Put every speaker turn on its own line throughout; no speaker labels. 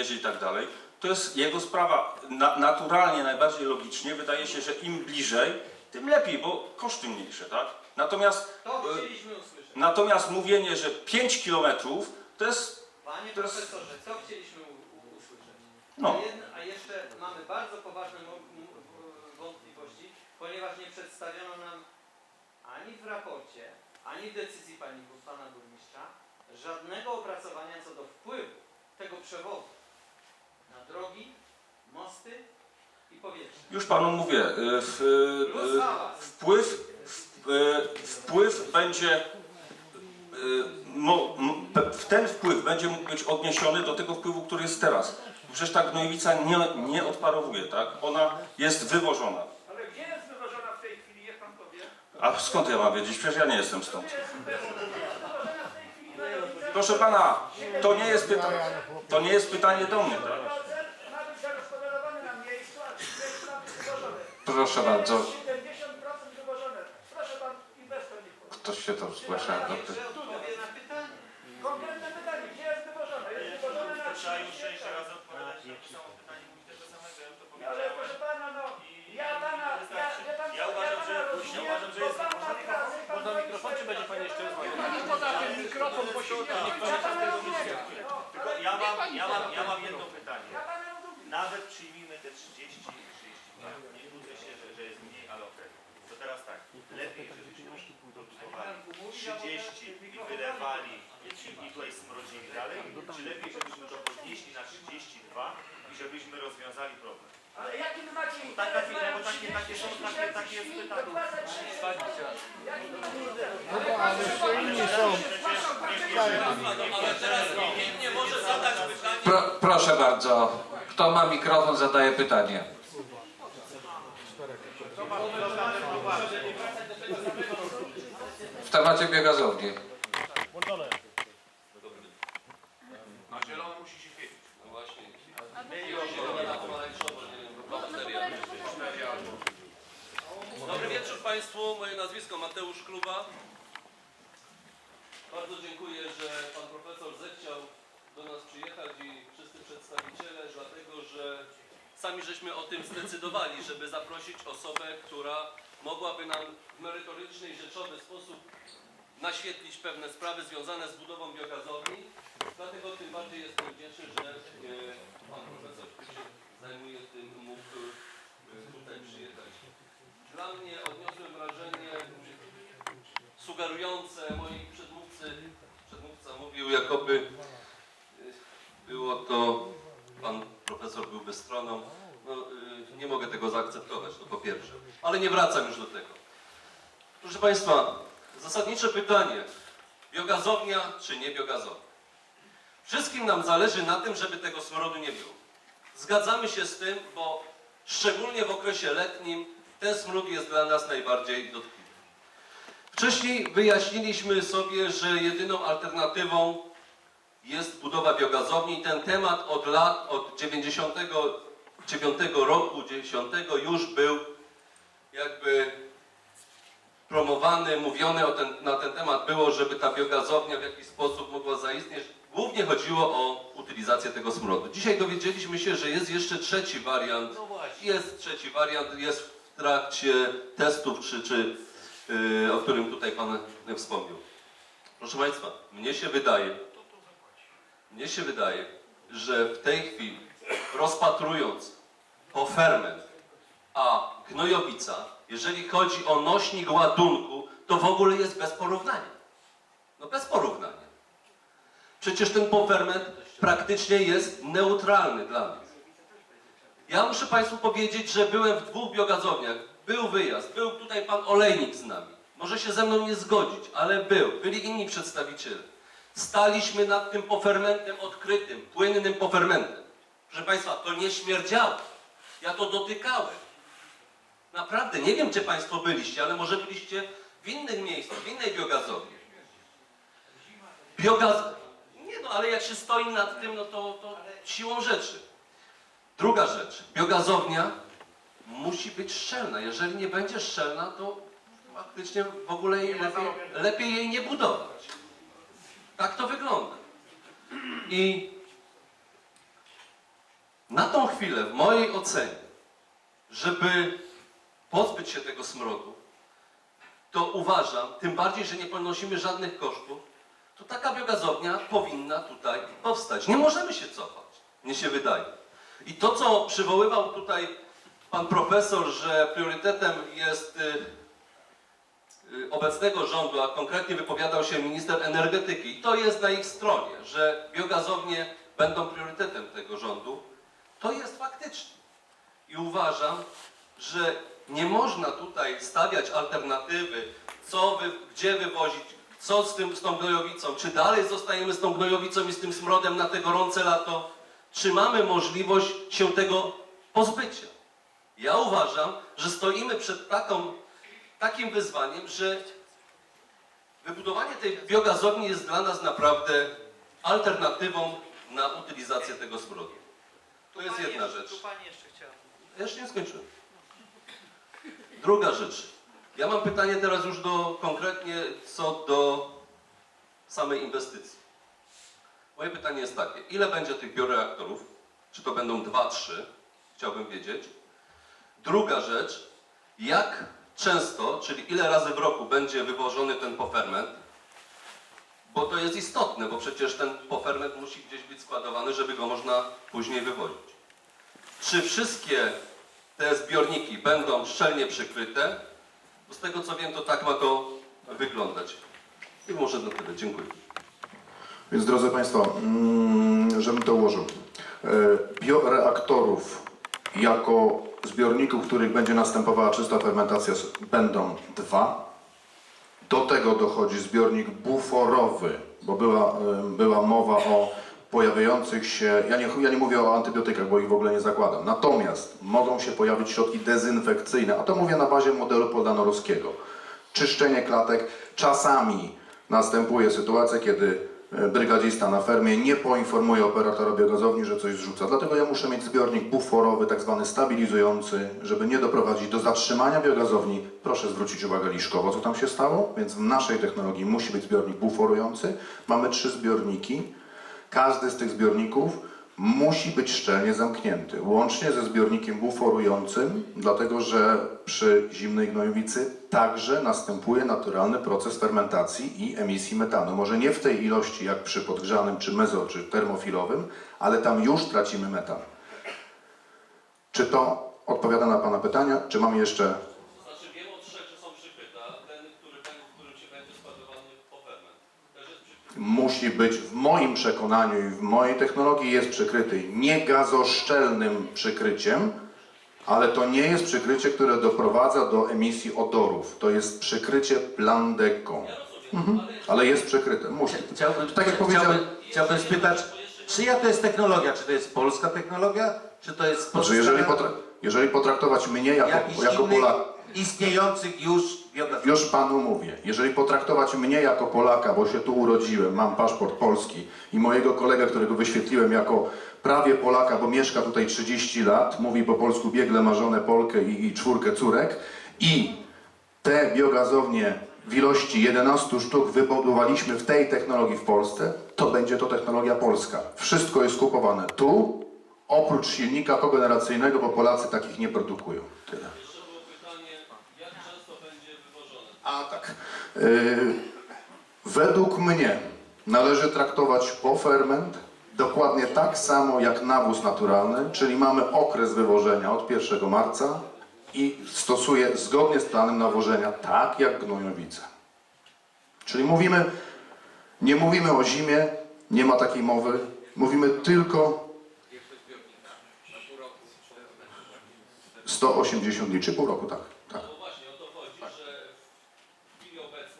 wiezie i tak dalej, to jest jego sprawa. Na, naturalnie, najbardziej logicznie wydaje się, że im bliżej, tym lepiej, bo koszty mniejsze, tak? Natomiast,
To
e,
chcieliśmy usłyszeć.
natomiast mówienie, że 5 kilometrów to jest,
Panie
to jest-
profesorze, co chcieliśmy u, u, usłyszeć?
no,
A, a jeszcze mamy bardzo poważne mo- m- w- wątpliwości, ponieważ nie przedstawiono nam ani w raporcie, ani w decyzji pani, pana burmistrza żadnego opracowania co do wpływu tego przewozu na drogi, mosty i powietrze.
już panu mówię, y, w, y, wpływ, y, wpływ będzie, pe- ten wpływ będzie mógł być odniesiony do tego wpływu, który jest teraz. Przecież ta gnojowica nie, nie odparowuje, tak? Ona jest wywożona.
Ale gdzie jest wywożona w tej chwili, jak pan powie?
A skąd ja mam wiedzieć? Przecież ja nie jestem stąd. Proszę pana, to nie jest pytanie, to nie jest pytanie do mnie, tak?
Procent ma być zagospodarowany na miejscu, a 30 ma być wywożone.
Proszę bardzo.
70% wywożone. Proszę pan inwestor niech powie.
Ktoś się tam zgłasza do
Niech odpowie na pytanie.
Konkretne pytanie, gdzie jest wywożone? Jest wywożone na
Trzeba już
30
sześć
hektarów.
razy odpowiadać na to samo pytanie, mówić tego samego, ja to
Ale
powiedziałem.
proszę pana, no, ja pana, ja,
wystarczy.
ja pan,
Ja uważam,
pana
że- ja
rozumiem,
uważam, że
bo
jest-
pan ma pan
Można mikrofon, czy będzie pan jeszcze
ja
rozmawiał? mikrofon, bo się
Ja pana rozumiem. No,
Tylko
ale
ja mam, ja mam, ja mam jedno pytanie.
Ja pana rozumiem.
Nawet przyjmijmy te 30 i 32. Nie budzę się, że, że jest mniej, ale okej. To teraz tak, lepiej, żebyśmy produkowali 30 i wylewali i, i tutaj smrodzili dalej, czy lepiej, żebyśmy to podnieśli na 32 i żebyśmy rozwiązali problem?
Ale jaki wy macie
Tak,
interes?
takie- no bo takie- takie są- takie- takie jest pytanie.
Jaki macie interes?
Pro, proszę bardzo. Kto ma mikrofon, zadaje pytanie. W temacie biogazowni.
Na zielono musi się świecić.
Dobry wieczór Państwu, moje nazwisko Mateusz Kluba. Bardzo dziękuję, że Pan Profesor zechciał do nas przyjechać i wszyscy przedstawiciele, dlatego że sami żeśmy o tym zdecydowali, żeby zaprosić osobę, która mogłaby nam w merytoryczny i rzeczowy sposób naświetlić pewne sprawy związane z budową biogazowni. Dlatego tym bardziej jestem wdzięczny, że e, Pan Profesor, który się zajmuje tym, mógł e, tutaj przyjechać. Dla mnie odniosłem sugerujące moi przedmówcy, przedmówca mówił, jakoby y, było to, pan profesor był bezstroną. No, y, nie mogę tego zaakceptować, to po pierwsze. Ale nie wracam już do tego. Proszę Państwa, zasadnicze pytanie. Biogazownia czy nie biogazownia? Wszystkim nam zależy na tym, żeby tego smrodu nie było. Zgadzamy się z tym, bo szczególnie w okresie letnim ten smród jest dla nas najbardziej dotkliwy. Wcześniej wyjaśniliśmy sobie, że jedyną alternatywą jest budowa biogazowni ten temat od lat, od 99 roku, 10 już był jakby promowany, mówione ten, na ten temat było, żeby ta biogazownia w jakiś sposób mogła zaistnieć. Głównie chodziło o utylizację tego smrodu. Dzisiaj dowiedzieliśmy się, że jest jeszcze trzeci wariant. Jest trzeci wariant, jest w trakcie testów, czy, czy o którym tutaj Pan wspomniał. Proszę Państwa, mnie się wydaje, mnie się wydaje, że w tej chwili rozpatrując oferment, a gnojowica, jeżeli chodzi o nośnik ładunku, to w ogóle jest bez porównania. No bez porównania. Przecież ten poferment praktycznie jest neutralny dla nas. Ja muszę Państwu powiedzieć, że byłem w dwóch biogazowniach. Był wyjazd, był tutaj pan Olejnik z nami. Może się ze mną nie zgodzić, ale był. Byli inni przedstawiciele. Staliśmy nad tym pofermentem odkrytym, płynnym pofermentem. Proszę Państwa, to nie śmierdziało. Ja to dotykałem. Naprawdę, nie wiem, gdzie Państwo byliście, ale może byliście w innych miejscach, w innej biogazowni. Biogaz... Nie no, ale jak się stoi nad tym, no to, to siłą rzeczy. Druga rzecz. Biogazownia musi być szczelna. Jeżeli nie będzie szczelna, to faktycznie w ogóle jej lepiej, lepiej jej nie budować. Tak to wygląda. I Na tą chwilę, w mojej ocenie, żeby pozbyć się tego smrodu, to uważam, tym bardziej, że nie ponosimy żadnych kosztów, to taka biogazownia powinna tutaj powstać. Nie możemy się cofać, mnie się wydaje. I to, co przywoływał tutaj pan profesor, że priorytetem jest y, y, obecnego rządu, a konkretnie wypowiadał się minister energetyki, i to jest na ich stronie, że biogazownie będą priorytetem tego rządu, to jest faktycznie. I uważam, że nie można tutaj stawiać alternatywy, co wy, gdzie wywozić, co z, tym, z tą gnojowicą, czy dalej zostajemy z tą gnojowicą i z tym smrodem na te gorące lato, czy mamy możliwość się tego pozbycia. Ja uważam, że stoimy przed taką, takim wyzwaniem, że wybudowanie tej biogazowni jest dla nas naprawdę alternatywą na utylizację tego smrodu. To jest jedna rzecz. Ja jeszcze nie skończyłem. Druga rzecz. Ja mam pytanie teraz już do konkretnie co do samej inwestycji. Moje pytanie jest takie. Ile będzie tych bioreaktorów? Czy to będą dwa, trzy? Chciałbym wiedzieć. Druga rzecz. Jak często, czyli ile razy w roku będzie wywożony ten poferment? Bo to jest istotne, bo przecież ten poferment musi gdzieś być składowany, żeby go można później wywozić. Czy wszystkie te zbiorniki będą szczelnie przykryte? Bo z tego co wiem, to tak ma to wyglądać. I może na tyle. Dziękuję.
Więc drodzy Państwo, mm, żebym to ułożył. E, Bioreaktorów jako zbiorników, w których będzie następowała czysta fermentacja będą dwa. Do tego dochodzi zbiornik buforowy, bo była, była mowa o pojawiających się, ja nie, ja nie mówię o antybiotykach, bo ich w ogóle nie zakładam. Natomiast mogą się pojawić środki dezynfekcyjne, a to mówię na bazie modelu podanorowskiego. Czyszczenie klatek. Czasami następuje sytuacja, kiedy brygadzista na fermie nie poinformuje operatora biogazowni, że coś zrzuca. Dlatego ja muszę mieć zbiornik buforowy, tak zwany stabilizujący, żeby nie doprowadzić do zatrzymania biogazowni. Proszę zwrócić uwagę liszkowo, co tam się stało. Więc w naszej technologii musi być zbiornik buforujący. Mamy trzy zbiorniki. Każdy z tych zbiorników musi być szczelnie zamknięty, łącznie ze zbiornikiem buforującym, dlatego że przy zimnej gnojowicy także następuje naturalny proces fermentacji i emisji metanu. Może nie w tej ilości jak przy podgrzanym, czy mezo, czy termofilowym, ale tam już tracimy metan. Czy to odpowiada na Pana pytania, czy mam jeszcze
To znaczy wiem o trzech, że są przykryte, a ten, który, w którym się będzie składowany poferment, też jest przykryty.
Musi być w moim przekonaniu i w mojej technologii jest przykryty nie gazoszczelnym przykryciem, ale to nie jest przykrycie, które doprowadza do emisji odorów. To jest przykrycie plandeką. Mhm. Ale jest przykryte, musi.
Chciałbym,
Tak jak powiedziałem-
chciałbym, chciałbym spytać, czyja to jest technologia? Czy to jest polska technologia? Czy to jest
Znaczy, jeżeli, potra- jeżeli potraktować mnie jako, jako Polaka,
istniejących już?
Już panu mówię, jeżeli potraktować mnie jako Polaka, bo się tu urodziłem, mam paszport polski i mojego kolegę, którego wyświetliłem jako prawie Polaka, bo mieszka tutaj 30 lat, mówi po polsku biegle, ma żonę Polkę i, i czwórkę córek i te biogazownie w ilości 11 sztuk wybudowaliśmy w tej technologii w Polsce, to będzie to technologia polska. Wszystko jest kupowane tu, oprócz silnika kogeneracyjnego, bo Polacy takich nie produkują. Tyle.
Jeszcze było pytanie, jak często będzie wywożone?
A tak. Yy, według mnie należy traktować poferment dokładnie tak samo jak nawóz naturalny, czyli mamy okres wywożenia od 1 marca i stosuję zgodnie z planem nawożenia tak jak gnojowice. Czyli mówimy, nie mówimy o zimie, nie ma takiej mowy, mówimy tylko 180 dni, czy pół roku, tak. tak.
No właśnie, o to chodzi, że w chwili obecnej dwa razy według y, planu wywozowego mamy...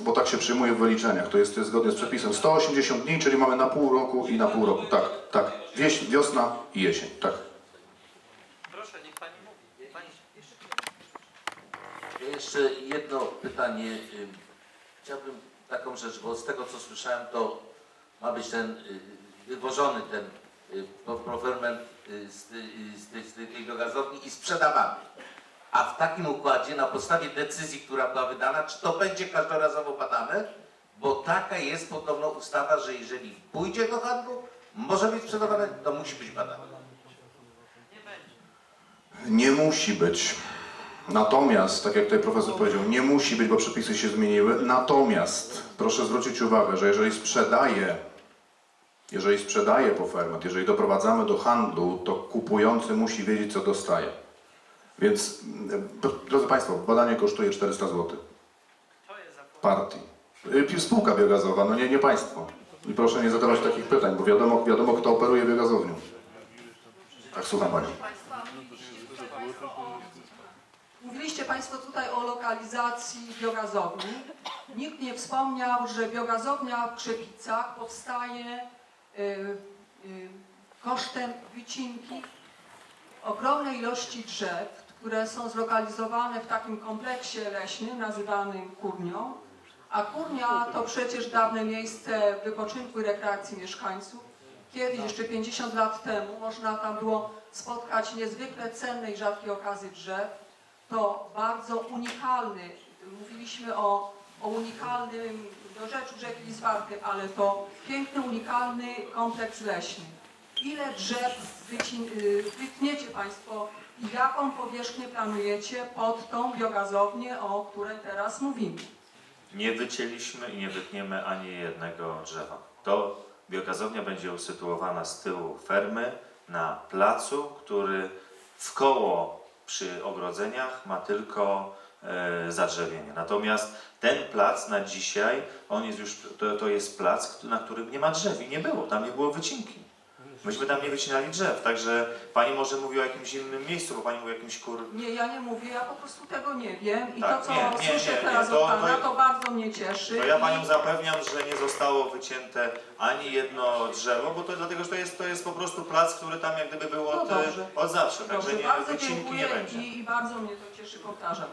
Bo tak się przyjmuje w wyliczeniach, to jest, to jest zgodnie z przepisem. 180 dni, czyli mamy na pół roku i na pół roku. Tak, tak. Wieś, wiosna i jesień, tak.
Proszę, niech pani mówi. Pani
Jeszcze jedno pytanie. Ym, Chciałbym taką rzecz, bo z tego co słyszałem, to ma być ten y, wywożony ten y, pro- proferment y, z, tej- z, tej- z tej biogazowni i sprzedawany. A w takim układzie, na podstawie decyzji, która była wydana, czy to będzie każdorazowo badane? Bo taka jest podobno ustawa, że jeżeli pójdzie do handlu, może być sprzedawane, to musi być badane.
Nie
musi być. Natomiast, tak jak tutaj profesor powiedział, nie musi być, bo przepisy się zmieniły. Natomiast proszę zwrócić uwagę, że jeżeli sprzedaje, jeżeli sprzedaje po ferment, jeżeli doprowadzamy do handlu, to kupujący musi wiedzieć, co dostaje. Więc, drodzy Państwo, badanie kosztuje 400 zł. Partii. Y, Spółka biogazowa, no nie, nie państwo. I proszę nie zadawać takich pytań, bo wiadomo, wiadomo kto operuje biogazownią. Tak, słucham Pani.
Mówiliście Państwo tutaj o lokalizacji biogazowni. Nikt nie wspomniał, że biogazownia w Krzepicach powstaje y, y, kosztem wycinki ogromnej ilości drzew, które są zlokalizowane w takim kompleksie leśnym nazywanym Kurnią. A Kurnia to przecież dawne miejsce wypoczynku i rekreacji mieszkańców. Kiedyś, jeszcze 50 lat temu, można tam było spotkać niezwykle cenne i rzadkie okazy drzew. To bardzo unikalny, mówiliśmy o, o unikalnym, do rzeczu rzeki Wiswarty, ale to piękny, unikalny kompleks leśny. Ile drzew y, wytniecie Państwo jaką powierzchnię planujecie pod tą biogazownię, o której teraz mówimy?
Nie wycięliśmy i nie wytniemy ani jednego drzewa. To biogazownia będzie usytuowana z tyłu fermy na placu, który w koło przy ogrodzeniach ma tylko e, zadrzewienie. Natomiast ten plac na dzisiaj, on jest już, to, to jest plac, na którym nie ma drzew i nie było, tam nie było wycinki. Myśmy tam nie wycinali drzew, także Pani może mówi o jakimś innym miejscu, bo Pani mówi o jakimś kur...
Nie, ja nie mówię, ja po prostu tego nie wiem i
Tak,
to, co
nie, nie,
słyszę
nie, nie,
teraz
to-
od Pana,
to-
to, bardzo mnie cieszy.
To ja
I-
Panią zapewniam, że nie zostało wycięte ani jedno drzewo, bo to dlatego, że to jest, to jest po prostu plac, który tam jak gdyby był
No
od,
dobrze.
od zawsze, także
Dobrze,
nie,
bardzo
wycinki nie będzie.
i, i bardzo mnie to cieszy, powtarzam.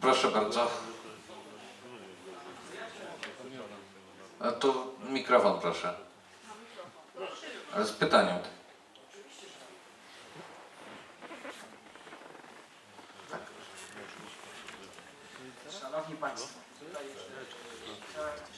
Proszę bardzo. A tu mikrofon proszę. Ale z pytaniem.
Szanowni Państwo, tutaj jeszcze